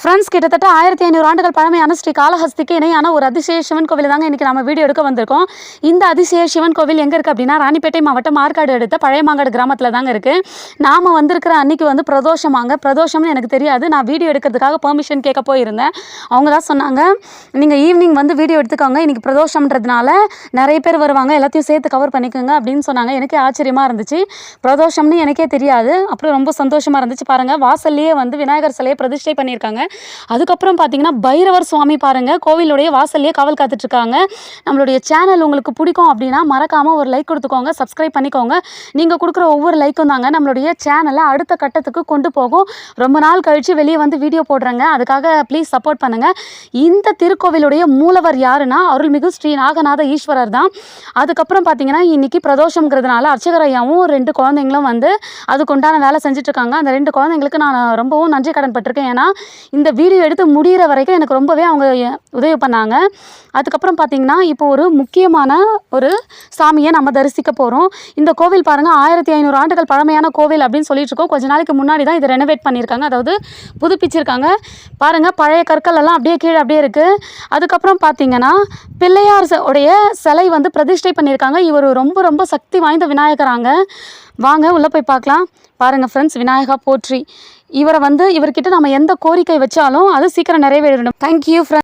Friends கிட்டத்தட்ட ஆயிரத்தி ஐநூறு ஆண்டுகள் பழமையான ஸ்ரீ காலஹஸ்திக்கு இணையான ஒரு அதிசய சிவன் கோவில் தாங்க இன்றைக்கி நம்ம வீடியோ எடுக்க வந்திருக்கோம். இந்த அதிசய சிவன் கோவில் எங்கே இருக்குது அப்படின்னா ராணிப்பேட்டை மாவட்டம் மார்க்காடு அடுத்த பழைய மாங்காடு கிராமத்தில் தாங்க இருக்குது நாம் வந்திருக்கிற அன்னைக்கு வந்து பிரதோஷமாங்க. பிரதோஷம்னு எனக்கு தெரியாது. நான் வீடியோ எடுக்கிறதுக்காக பெர்மிஷன் கேட்க போயிருந்தேன். அவங்க தான் சொன்னாங்க நீங்கள் ஈவினிங் வந்து வீடியோ எடுத்துக்கோங்க. இன்றைக்கி பிரதோஷம்ன்றதுனால நிறைய பேர் வருவாங்க. எல்லாத்தையும் சேர்த்து கவர் பண்ணிக்கோங்க. அப்படின்னு சொன்னாங்க. எனக்கே ஆச்சரியமாக இருந்துச்சு. பிரதோஷம்னு எனக்கே தெரியாது. அப்புறம் ரொம்ப சந்தோஷமாக இருந்துச்சு. பாருங்கள் வாசல்லையே வந்து விநாயகர் சிலையை பிரதிஷ்டை பண்ணியிருக்காங்க. அதுக்கப்புறம் பார்த்தீங்கன்னா பைரவர் சுவாமி பாருங்கள் கோவிலுடைய வாசல்லையே காவல் காத்துட்ருக்காங்க. நம்மளுடைய சேனல் உங்களுக்கு பிடிக்கும் அப்படின்னா மறக்காமல் ஒரு லைக் கொடுத்துக்கோங்க. சப்ஸ்கிரைப் பண்ணிக்கோங்க. நீங்கள் கொடுக்குற ஒவ்வொரு லைக்கும் தாங்க நம்மளுடைய சேனலை அடுத்த கட்டத்துக்கு கொண்டு போகும். ரொம்ப நாள் கழித்து வெளியே வந்து வீடியோ போடுறேங்க. அதுக்காக ப்ளீஸ் சப்போர்ட் பண்ணுங்கள் இந்த திருக்கோவிலுடைய மூலவர் யாருன்னா அருள்மிகு ஸ்ரீ நாகநாத ஈஸ்வரர் தான். அதுக்கப்புறம் பார்த்தீங்கன்னா இன்றைக்கி பிரதோஷங்கிறதுனால அர்ச்சகர் ஐயாவும் ரெண்டு குழந்தைங்களும் வந்து அதுக்கு உண்டான வேலை செஞ்சுட்ருக்காங்க. அந்த ரெண்டு குழந்தைங்களுக்கு நான் ரொம்பவும் நன்றி கடன் பட்டிருக்கேன். ஏன்னா இந்த வீடியோ எடுத்து முடிகிற வரைக்கும் எனக்கு ரொம்பவே அவங்க உதவி பண்ணாங்க. அதுக்கப்புறம் பார்த்தீங்கன்னா இப்போ ஒரு முக்கியமான ஒரு சாமியை நம்ம தரிசிக்க போகிறோம் இந்த கோவில் பாருங்கள் ஆயிரத்தி ஐநூறு ஆண்டுகள் பழமையான கோவில் அப்படின்னு சொல்லிட்டு இருக்கோம். கொஞ்ச நாளைக்கு முன்னாடி தான் இதை ரெனோவேட் பண்ணியிருக்காங்க. அதாவது புதுப்பிச்சிருக்காங்க. பாருங்கள் பழைய கற்கள் எல்லாம் அப்படியே கீழே அப்படியே இருக்குது அதுக்கப்புறம் பார்த்தீங்கன்னா பிள்ளையார் ச- உடைய சிலை வந்து பிரதிஷ்டை பண்ணியிருக்காங்க. இவர் ரொம்ப ரொம்ப சக்தி வாய்ந்த விநாயகராங்க வாங்க உள்ளே போய் பார்க்கலாம். பாருங்கள் ஃப்ரெண்ட்ஸ் விநாயகா போற்றி. இவரை வந்து இவர்கிட்ட நம்ம எந்த கோரிக்கை வச்சாலும் அது சீக்கிரம் நிறைவேறிடும் தேங்க்யூ ஃப்ரெண்ட்